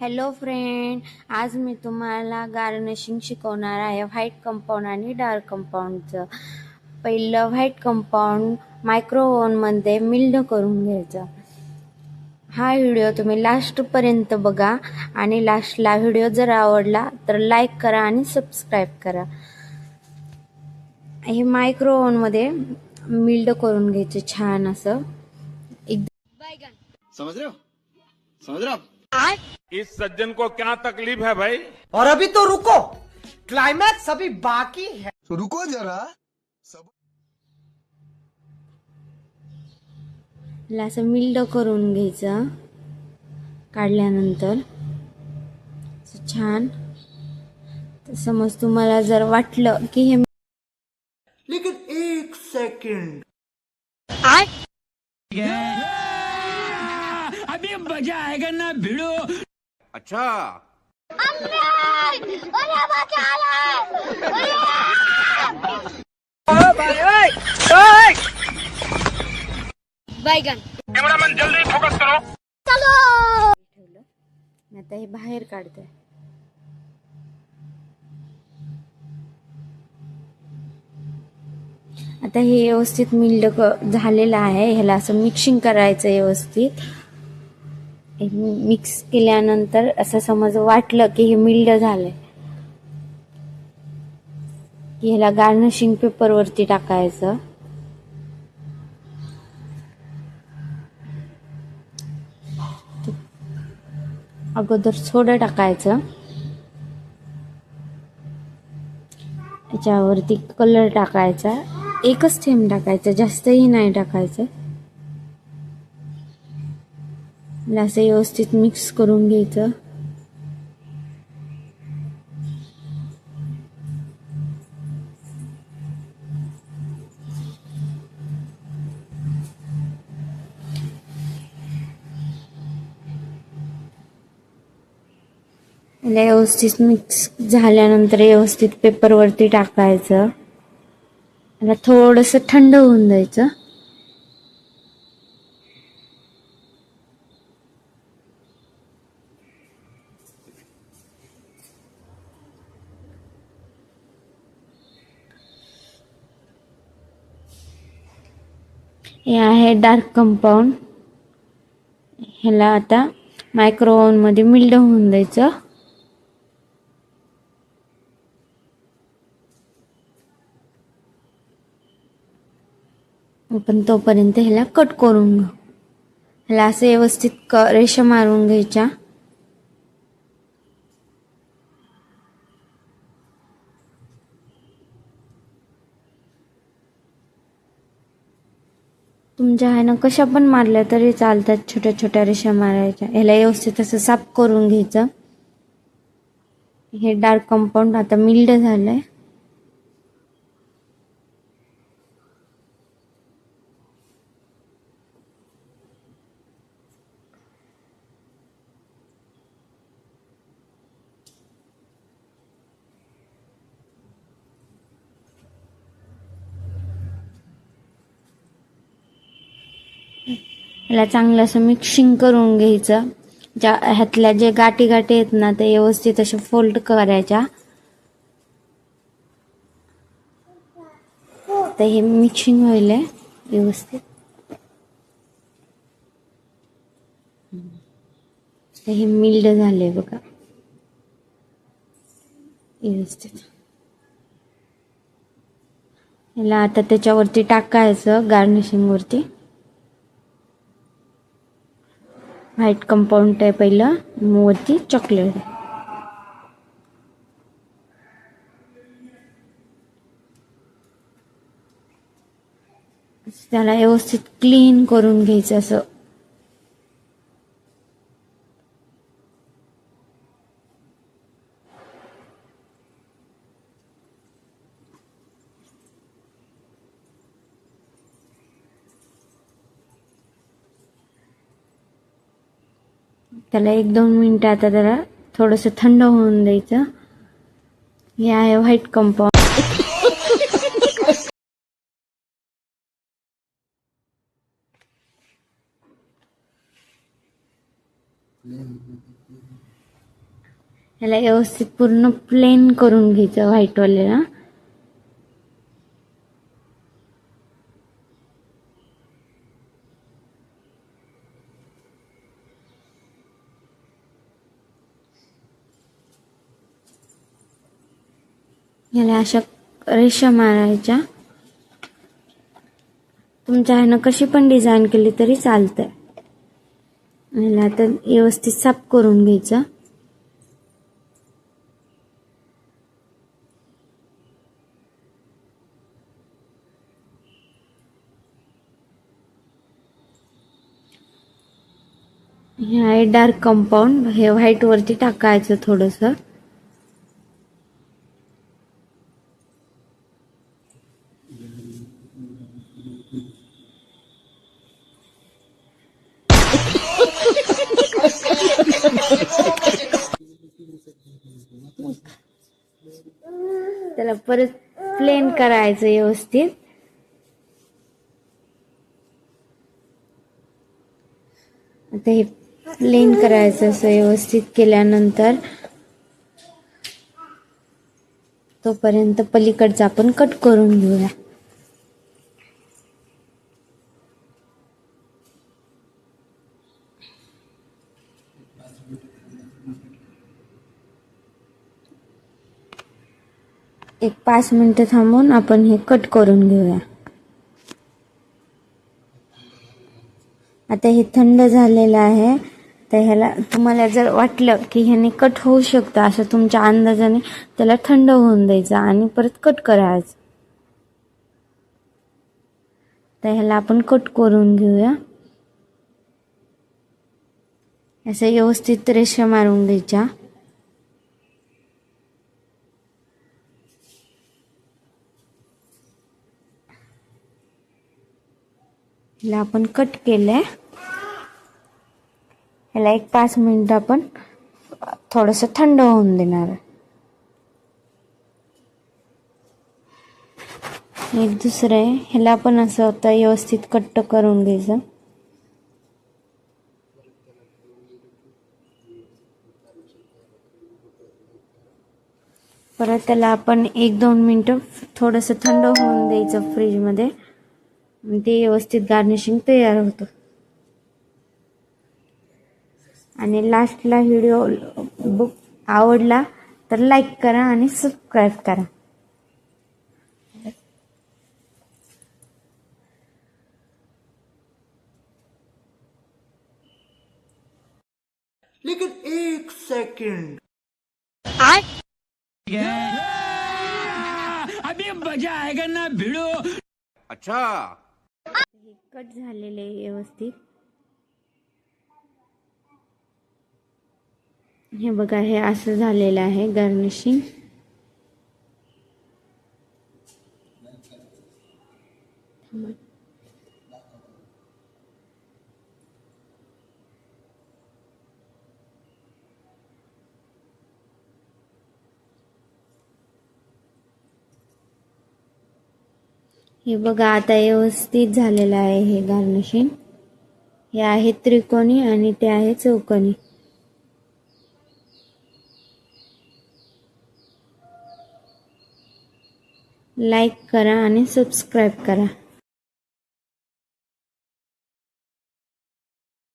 Hello friend आज मी तुम्हाला garnishing शिकवणार आहे व्हाईट कंपाऊंड आणि डार्क कंपाऊंडचं पहिलं व्हाईट कंपाऊंड मायक्रो ओव्हनमध्ये मिल्ड करून घ्यायचं. हा व्हिडिओ तुम्ही लास्टपर्यंत बघा आणि लास्टला व्हिडिओ जर आवडला तर लाईक करा आणि सबस्क्राईब करा. हे मायक्रो ओव्हनमध्ये मिल्ड करून घ्यायचं छान असं. एकदम समझ इस सज्जन को क्या तकलीफ है भाई? और अभी तो रुको। क्लाइमैक्स अभी बाकी है। तो रुको जरा। सब ला असं मिल्ड करून घ्यायचं. काढल्यानंतर. असं छान. समज तुम्हाला जर वाटलं की हे लेकिन एक सेकंड अच्छा ठेवलं मी आता हे बाहेर काढते. आता हे व्यवस्थित मिल्ड झालेलं आहे. ह्याला असं मिक्सिंग करायचं व्यवस्थित. मिक्स केल्यानंतर असं समज वाटलं की हे मिल्ड झालंय. की ह्याला गार्निशिंग पेपरवरती टाकायचं. अगोदर सोडं टाकायचं. त्याच्यावरती कलर टाकायचा. एकच थेंब टाकायचा जास्तही नाही टाकायचं. असं व्यवस्थित मिक्स करून घ्यायचं. व्यवस्थित मिक्स झाल्यानंतर व्यवस्थित पेपरवरती टाकायचं. याला थोडंसं थंड होऊन द्यायचं. हे आहे डार्क कंपाऊंड ह्याला आता मायक्रो ओव्हनमध्ये मिल्ड होऊन द्यायचं. आपण तोपर्यंत ह्याला कट करून घेऊ. ह्याला असं व्यवस्थित क रेषा मारून घ्यायच्या. तुमच्या ह्यानं कशा पण मारल्या तरी चालतात छोट्या छोट्या रेषा मारायच्या. ह्याला व्यवस्थित असं साफ करून घ्यायचं. हे डार्क कंपाऊंड आता मिल्ड झालं आहे याला चांगलं असं मिक्सिंग करून घ्यायचं. ज्या ह्यातल्या जे गाठी गाठी आहेत ना ते व्यवस्थित असे फोल्ड करायच्या. तर हे मिक्सिंग होईल व्यवस्थित. तर हे मिल्ड झाले बघा. व्यवस्थित. याला आता त्याच्यावरती टाकायचं गार्निशिंग वरती व्हाईट कंपाऊंड आहे पहिलं वरती चॉकलेट त्याला व्यवस्थित क्लीन करून घ्यायचं असं. त्याला एक दोन मिनिटं आता त्याला थोडंसं थंड होऊन द्यायचं. हे आहे व्हाईट कंपाऊंड. ह्याला व्यवस्थित पूर्ण प्लेन करून घ्यायचं व्हाईटवाल्याला. ह्याला अशा रेषा मारायच्या. तुमच्या ह्यानं कशी पण डिझाईन केली तरी चालतंय. ह्याला आता व्यवस्थित साफ करून घ्यायचं. हे आहे डार्क कंपाऊंड हे व्हाईट वरती टाकायचं थोडंसं. त्याला परत प्लेन करायचं व्यवस्थित. आता हे प्लेन करायचं असं व्यवस्थित केल्यानंतर तोपर्यंत पलीकडचं आपण कट करून घेऊया. एक पाच मिनिटं थांबून आपण हे कट करून घेऊया. आता हे थंड झालेलं आहे. तर ह्याला तुम्हाला जर वाटलं की ह्याने कट होऊ शकतं असं तुमच्या अंदाजाने त्याला थंड होऊन द्यायचं आणि परत कट करायचं. तर ह्याला आपण कट करून घेऊया. असं व्यवस्थित रेषा मारून घ्यायच्या. ह्याला आपण कट केलंय. ह्याला एक पाच मिनिट आपण थोडस थंड होऊन देणार आहे. एक दुसरं आहे ह्याला पण असं होतं व्यवस्थित कट्ट करून घ्यायचं. परत त्याला आपण एक दोन मिनटं थोडंसं थंड होऊन द्यायचं फ्रीजमध्ये मध्ये. ते व्यवस्थित गार्निशिंग तयार होतं. आणि लास्टला व्हिडिओ बुक आवडला तर लाईक करा आणि सबस्क्राईब करा. लेकिन एक सेकंड अच्छा हे कट झालेले आहे व्यवस्थित. हे बघा हे असं झालेलं आहे गार्निशिंग हे बघा आता व्यवस्थित झालेलं आहे हे गार्निशिंग हे आहे त्रिकोणी आणि ते आहे चौकोनी लाईक करा आणि सबस्क्राईब करा.